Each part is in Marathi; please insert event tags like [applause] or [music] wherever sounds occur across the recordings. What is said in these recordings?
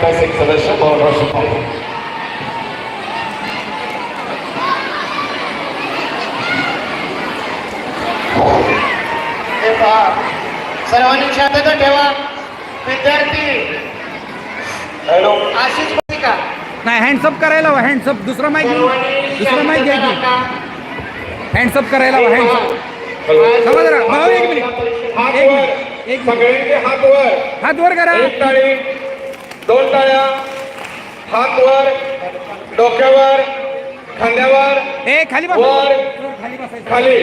ग्रामपंचायत एक सदस्य बळवंतराव सुपारे हे सर्वांनी शांतता ठेवा. विद्यार्थी हॅलो. आशिष का नाही हँडसअप करायला हवा हँडसअप दुसरा सर्वांनी दुसरा घ्या शांतता की. हँडसअप करायला हवा हँडसअप थांबा जरा. भाऊ एक मिनिट. हात एक वर मिनिट. एक मिनिट. हात वर. हात वर करा. दोन टाळ्या हात वर डोक्यावर खांद्यावर खाली वर खाली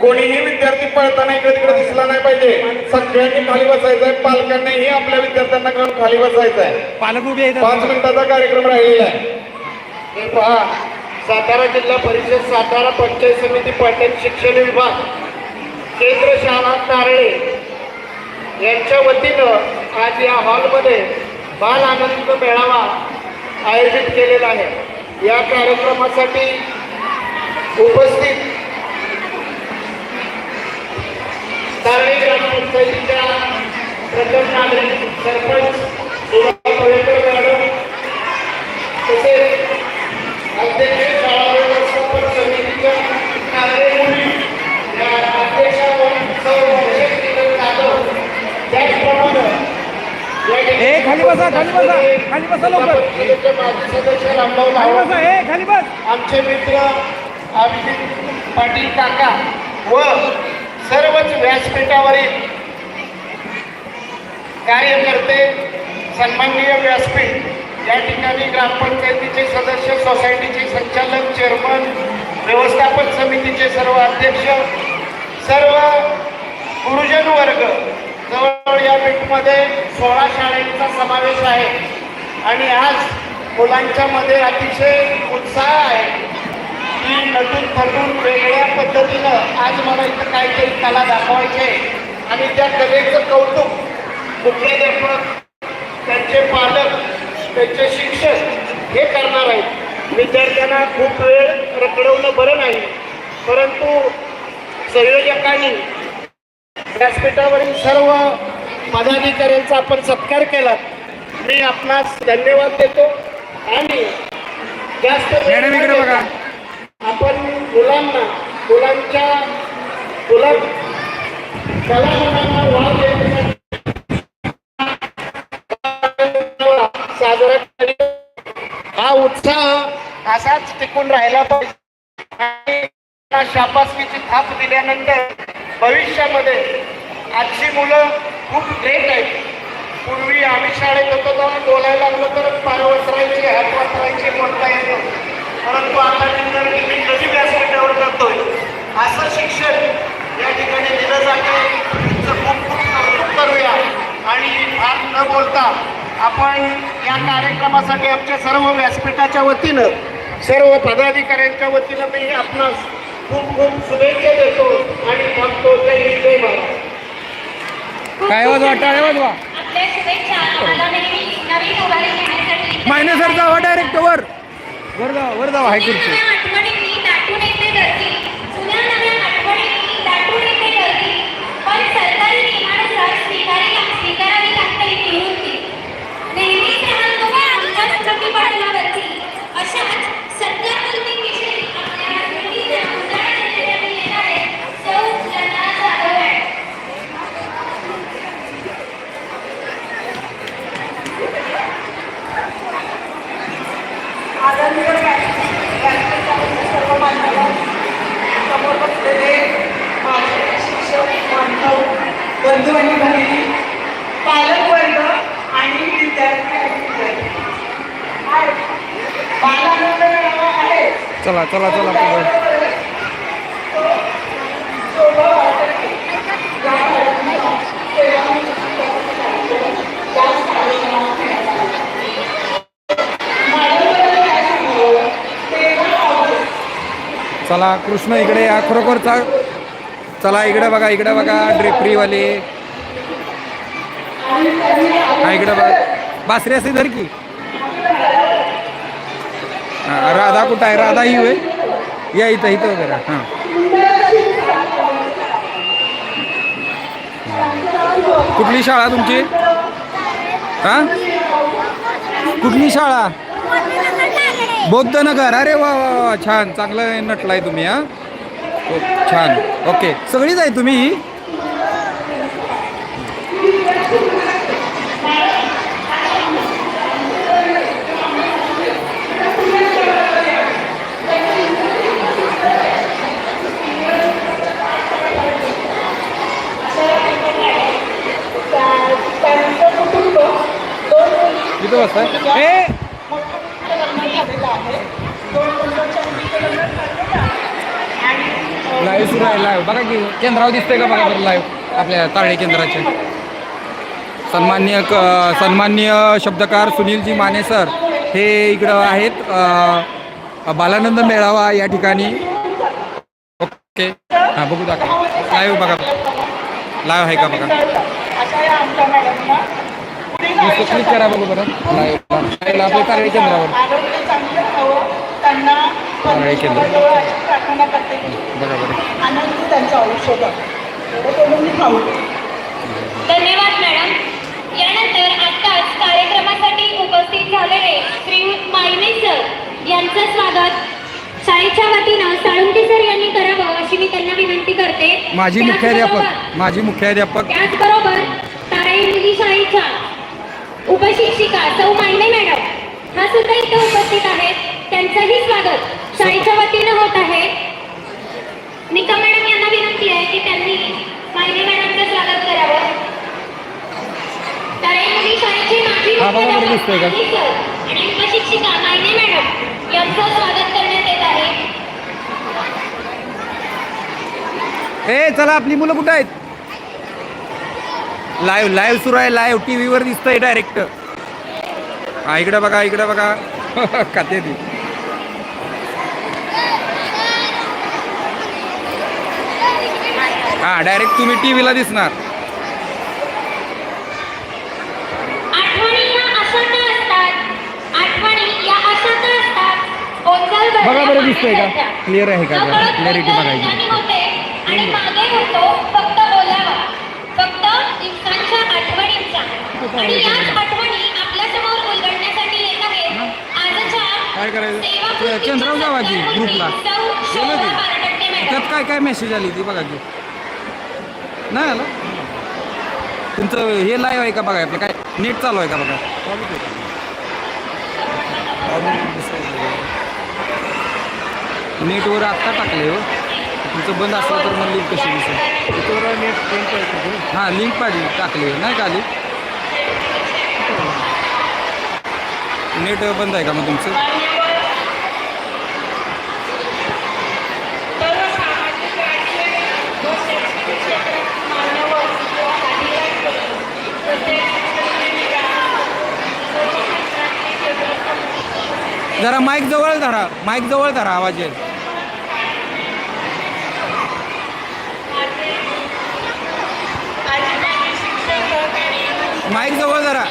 कोणीही विद्यार्थी पळताना इकडे तिकडे दिसला नाही पाहिजे. सगळ्यांनी खाली बसायचंय. पालकांनीही आपल्या विद्यार्थ्यांना घेऊन खाली बसायचंय. पालक उभे पाच मिनिटाचा कार्यक्रम राहिलेला आहे. पहा. सातारा जिल्हा परिषद सातारा पंचायत समिती पाटण शिक्षण विभाग केंद्र शाळा तारळे यांच्या वतीनं आज या हॉलमध्ये बाल आनंद मेळावा आयोजित केलेला आहे. या कार्यक्रमासाठी उपस्थित ग्रामपंचायतीच्या प्रथम नागरिक सरपंच खाली बसा, खाली बसा, लवकर. माजी सदस्य रामभाऊ खाली बसा ए खाली बस आमचे मित्र अभिजित पाटील काका व सर्वच व्यासपीठावरील कार्यकर्ते सन्माननीय व्यासपीठ या ठिकाणी ग्रामपंचायतीचे सदस्य सोसायटीचे संचालक चेअरमन व्यवस्थापन समितीचे सर्व अध्यक्ष सर्व गुरुजन वर्ग जवळजवळ या मीटमध्ये सोळा शाळेंचा समावेश आहे. आणि आज मुलांच्या मध्ये अतिशय उत्साह आहे की नटून थटून वेगळ्या पद्धतीनं आज मला इथं काहीतरी कला दाखवायचे आहे. आणि त्या कलेचं कौतुक मुख्याध्यापक त्यांचे पालक त्यांचे शिक्षक हे करणार आहेत. विद्यार्थ्यांना खूप वेळ रखडवणं बरं नाही. परंतु संयोजकांनी व्यासपीठावरील सर्व पदाधिकाऱ्यांचा आपण सत्कार केला. मी आपणास धन्यवाद देतो. आणि जास्त आपण मुलांना मुलांच्या मुला कलागुणांना वाव देण्यासाठी साजरा हा उत्साह असाच टिकून राहिला पाहिजे. शाबासकीची थाप दिल्यानंतर भविष्यामध्ये आजची मुलं खूप ग्रेट आहे. पूर्वी आम्ही शाळेत होतो तेव्हा बोलायला लागलो तर पाय वसरायची हात वसरायची बोलता येतो. परंतु आता नंतर मी कधी व्यासपीठावर करतोय असं शिक्षण या ठिकाणी दिलं जाते. त्याचं खूप खूप कौतुक करूया. आणि फार न बोलता आपण या कार्यक्रमासाठी आमच्या सर्व व्यासपीठाच्या वतीनं सर्व पदाधिकाऱ्यांच्या वतीनं मी आपणास खूप खूप शुभेच्छा देतो आणि थांबतो. जय हिंद जय महाराज काय नेहमी नवीन उभारी घेण्यासाठी मायने सर जावा डायरेक्ट वर. वर जावा वर जावा हाय खुर्ची नव्या आठवणींनी दाटून येते गर्दी जुन्या नव्या आठवणींनी दाटून येते गर्दी पण सरकारी नियमानुसार स्वीकारावी स्वीकारावी लागते ही निवृत्ती नेहमीच राहतो का आमच्याच कमी पडल्यावरती अशाच सत्यावृत्तीविषयी आपल्या राजनीतीचे उदाहरण देण्यात येणारे सौ लता जाधव आहेत. आदरणीय व्यासपीठावरील सर्व मान्यवर समोर बसलेले माझे शिक्षक बांधव बंधू आणि भगिनी पालक वर्ग आणि विद्यार्थी आणि विद्यार्थी आहे. बालानंद मेळावा आहे चला चला चला पुढं. शोभा वाटते. या कार्यक्रमाला सेवा आणि शिक्षणाचा कार्यक्रम त्याच कार्यक्रमात घेण्यात आला. मानवतेला काय चला चला चला चला कृष्ण इकडे या खरोखरचा चला इकडे बघा इकडे बघा ड्रेपरीवाले. हा इकडे बघा. बासरी असे धर की? हां राधा कुठं आहे? राधा ही होय? या इथं इथं वगैरे. हां. कुठली शाळा तुमची? हां? कुठली शाळा? बौद्धनगर. अरे वा वा वा छान. चांगलं नटलाय तुम्ही हा. हो, छान. ओके. सगळीच आहे तुम्ही त्यांचं कुटुंब दोन मुली इथं बसताय ए लग्न झालेलं आहे दोन मुलांच्या मुलीचं लग्न झालेलं आहे लाईव्ह सुरू आहे लाईव्ह बघा की केंद्रावर दिसतंय का बघा बरं लाईव्ह आपल्या तारळे केंद्राचे. सन्मान्य क सन्मान्य शब्दकार सुनीलजी माने सर हे इकडं आहेत. बालानंद मेळावा या ठिकाणी. ओके. हां बघू दाखवा. लाईव्ह बघा. लाईव्ह आहे का बघा? नुसतं क्लिक करा बघू बरं. लाईव्ह आपल्या तारळे केंद्रावर. तारळे केंद्र. जवळ अशी प्रार्थना करते की बघा बरं आनंदी त्यांचं आयुष्य बघ एवढं बोलून मी थांबते धन्यवाद मॅडम. यानंतर आत्ताच कार्यक्रमासाठी उपस्थित झालेले श्री मायने सर यांचं स्वागत. शाळेच्या वतीनं साळुंके सर यांनी करावं अशी मी त्यांना विनंती करते. माझी मुख्याध्यापक माझी मुख्याध्यापक. त्याचबरोबर ताराई मुली शाळेच्या उपशिक्षिका सौ मायने मॅडम हा सुद्धा इथे उपस्थित आहेत. त्यांचंही स्वागत. शाळेच्या वतीनं होत आहे. निकम मॅडम यांना विनंती आहे की त्यांनी मायने मॅडमचं स्वागत करावं. शाळेचे माजी हा, आणि उपशिक्षिका मायने मॅडम यांचं स्वागत करण्यात येत आहे. ए चला आपली मुलं कुठं आहेत? लाईव्ह लाईव्ह सुरू आहे. लाईव्ह टी व्हीवर दिसतंय डायरेक्ट हा इकडे बघा इकडे बघा. [laughs] खाते ती. हा डायरेक्ट तुम्ही टी व्हीला दिसणार. बघा बरं दिसतंय का? Clear आहे का? गोंधळ बघायची. काय करायचं? केंद्रावर जावा की, ग्रुपला. गेलं की? त्यात काय काय मेसेज आली ती बघा की? नाही आलं? तुमचं हे लाईव्ह आहे का बघा आपलं? काय नेट चालू आहे का बघा? नेटवर आत्ता टाकले हो. तुमचं बंद असलं तर मग लिंक कशी दिसेल? हां लिंक पाहिजे टाकली नाही का आली? नेट बंद आहे का मग तुमचं? जरा माईक जवळ धरा माईक जवळ धरा आवाज येईल. माईक जवळ धरा.